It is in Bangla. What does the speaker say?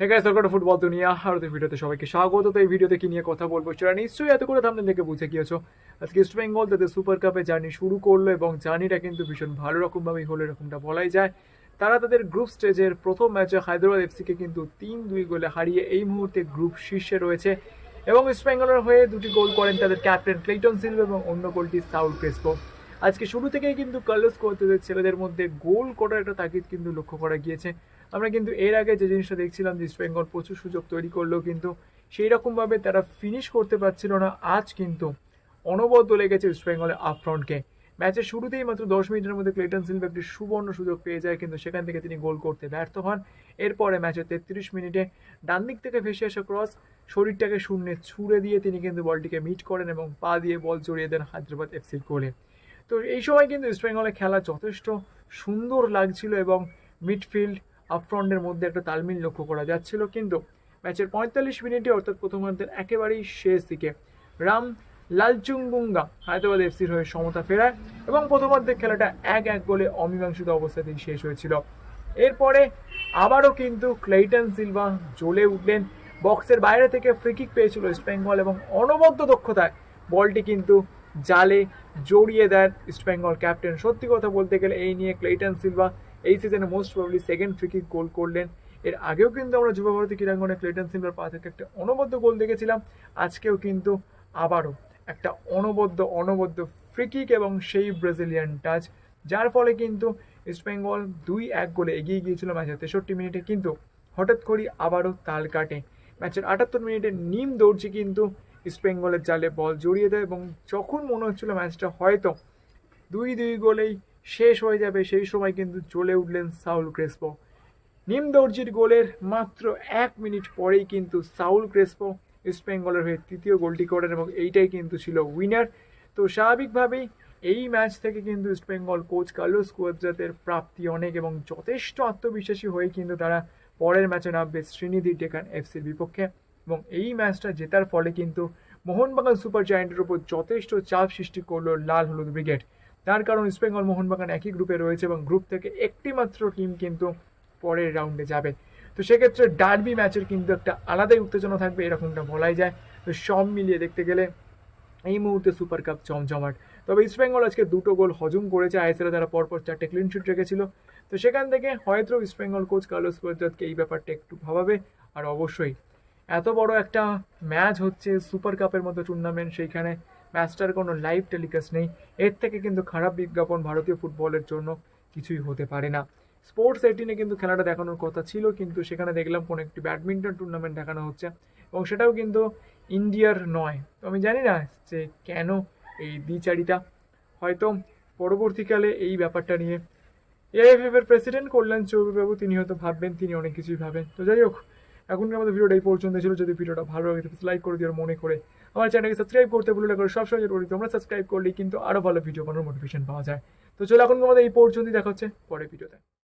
হ্যাঁ গাইস ফুটবল দুনিয়া আর তো ভিডিওতে সবাইকে স্বাগত। তো এই ভিডিওতে কি নিয়ে কথা বলব সেটা নিশ্চয়ই এত করে থামলে দেখে বুঝে গিয়েছো। আজকে ইস্ট বেঙ্গল তাদের সুপার কাপে জার্নি শুরু করল এবং জার্নিটা কিন্তু ভীষণ ভালো রকমভাবেই হলো, এরকমটা বলাই যায়। তারা তাদের গ্রুপ স্টেজের প্রথম ম্যাচে হায়দ্রাবাদ এফসিকে কিন্তু তিন দুই গোলে হারিয়ে এই মুহূর্তে গ্রুপ শীর্ষে রয়েছে। এবং ইস্ট বেঙ্গলের হয়ে দুটি গোল করেন তাদের ক্যাপ্টেন ক্লেটন সিলভ এবং অন্য গোলটি সাউল ক্রেসপো আজকে শুরু থেকেই কিন্তু কার্লোস কোয়ার্তেজের ছেলেদের মধ্যে গোল করার একটা তাগিদ কিন্তু লক্ষ্য করা গিয়েছে। আমরা কিন্তু এর আগে যে জিনিসটা দেখছিলাম যে ইস্ট বেঙ্গল প্রচুর সুযোগ তৈরি করলেও কিন্তু সেই রকমভাবে তারা ফিনিশ করতে পারছিল না। আজ কিন্তু অনবদ্য লেগেছে ইস্ট বেঙ্গলের আপফ্রন্টকে ম্যাচের শুরুতেই মাত্র দশ মিনিটের মধ্যে ক্লেটন সিলভা একটি সুবর্ণ সুযোগ পেয়ে যায়, কিন্তু সেখান থেকে তিনি গোল করতে ব্যর্থ হন। এরপরে ম্যাচের তেত্রিশ মিনিটে ডান দিক থেকে ভেসে আসা ক্রস শরীরটাকে শূন্যে ছুড়ে দিয়ে তিনি কিন্তু বলটিকে মিট করেন এবং পা দিয়ে বল জড়িয়ে দেন হায়দ্রাবাদ এফসির গোলে তো এই সময় কিন্তু ইস্ট বেঙ্গলের খেলা যথেষ্ট সুন্দর লাগছিল এবং মিডফিল্ড আপফ্রন্টের মধ্যে একটা তালমিল লক্ষ্য করা যাচ্ছিল। কিন্তু ম্যাচের পঁয়তাল্লিশ মিনিটে অর্থাৎ প্রথমার্ধের একেবারেই শেষ দিকে রাম লালচুঙ্গুঙ্গা হায়দ্রাবাদ এফসির হয়ে সমতা ফেরায় এবং প্রথমার্ধের খেলাটা এক এক গোলে অমীমাংসিত অবস্থাতেই শেষ হয়েছিল। এরপরে আবারও কিন্তু ক্লেইটন সিলভা জ্বলে উঠলেন। বক্সের বাইরে থেকে ফ্রিকিক পেয়েছিল ইস্ট বেঙ্গল এবং অনবদ্য দক্ষতায় বলটি কিন্তু জালে জড়িয়ে দেন ইস্ট বেঙ্গল ক্যাপ্টেন। সত্যি কথা বলতে গেলে এই নিয়ে ক্লেইটন সিলভা এই সিজনে most probably second free kick goal করলেন। এর আগেও কিন্তু আমরা যুব ভারতী ক্রীড়াঙ্গনে ক্লেটন সিলভার পা থেকে একটা অনবদ্য গোল দেখেছিলাম। আজকেও কিন্তু আবারও একটা অনবদ্য অনবদ্য ফ্রিকিক এবং সেই ব্রাজিলিয়ান টাচ যার ফলে কিন্তু ইস্টবেঙ্গল দুই এক গোলে এগিয়ে গিয়েছিল ম্যাচের তেষট্টি মিনিটে। কিন্তু হঠাৎ করেই আবারও তাল কাটে। ম্যাচের আটাত্তর মিনিটে নিম দৌড়ছি কিন্তু ইস্টবেঙ্গলের জালে বল জড়িয়ে দেয় এবং যখন মনে হচ্ছিল ম্যাচটা হয়তো দুই দুই গোলেই শেষ হয়ে যাবে, সেই সময় কিন্তু চলে উঠলেন সাউল ক্রেসপো। নিম দর্জির গোলের মাত্র এক মিনিট পরেই কিন্তু সাউল ক্রেসপো ইস্ট বেঙ্গলের হয়ে তৃতীয় গোলটি করেন এবং এইটাই কিন্তু ছিল উইনার তো স্বাভাবিকভাবেই এই ম্যাচ থেকে কিন্তু ইস্ট বেঙ্গল কোচ কার্লোস কুয়াদ্রাতের প্রাপ্তি অনেক এবং যথেষ্ট আত্মবিশ্বাসী হয়ে কিন্তু তারা পরের ম্যাচে নামবে শ্রীনিধি ডেকান এফসির বিপক্ষে। এবং এই ম্যাচটা জেতার ফলে কিন্তু মোহনবাগান সুপার জায়েন্টের উপর যথেষ্ট চাপ সৃষ্টি করল লাল হলুদ ব্রিগেড। তার কারণ ইস্টবেঙ্গল মোহনবাগান একই গ্রুপে রয়েছে এবং গ্রুপ থেকে একটি মাত্র টিম কিন্তু পরের রাউন্ডে যাবে। তো সেক্ষেত্রে ডার্বি ম্যাচের কিন্তু একটা আলাদাই উত্তেজনা থাকবে, এরকমটা বলাই যায়। তো সব মিলিয়ে দেখতে গেলে এই মুহূর্তে সুপার কাপ জমজমাট তবে ইস্টবেঙ্গল আজকে দুটো গোল হজম করেছে। আইএসএলে তারা পরপর চারটে ক্লিন শিট রেখেছিল। তো সেখান থেকে হয়তো ইস্টবেঙ্গল কোচ কার্লোস কোয়াদ্রাতকে এই ব্যাপারটা একটু ভাবাবে, আর অবশ্যই এত বড় একটা ম্যাচ হচ্ছে সুপার কাপের মতো টুর্নামেন্ট সেইখানে ম্যাচটার কোনো লাইভ টেলিকাস্ট নেই। এর থেকে কিন্তু খারাপ বিজ্ঞাপন ভারতীয় ফুটবলের জন্য কিছুই হতে পারে না। স্পোর্টস এইটিনে কিন্তু খেলাটা দেখানোর কথা ছিল, কিন্তু সেখানে দেখলাম কোনো একটি ব্যাডমিন্টন টুর্নামেন্ট দেখানো হচ্ছে এবং সেটাও কিন্তু ইন্ডিয়ার নয়। তো আমি জানি না যে কেন এই দ্বিচারিতা। হয়তো পরবর্তীকালে এই ব্যাপারটা নিয়ে এআইএফএফ এর প্রেসিডেন্ট কল্যাণ চৌধুরীবাবু, তিনি হয়তো ভাববেন, তিনি অনেক কিছুই ভাবেন। তো যাই হোক এখনকার আমাদের ভিডিওটাই এই পর্যন্ত ছিল। যদি ভিডিওটা ভালো লাগে লাইক করে দিও মনে করে আমার চ্যানেলকে সাবস্ক্রাইব করতে ভুলে না করে সবসময় যেটা করি, তোমরা সাবস্ক্রাইব করলেই কিন্তু আরও ভালো ভিডিও বানানোর মোটিভেশন পাওয়া যায়। তো চলো এখন আমাদের এই পর্যন্তই দেখা হচ্ছে, পরের ভিডিওতে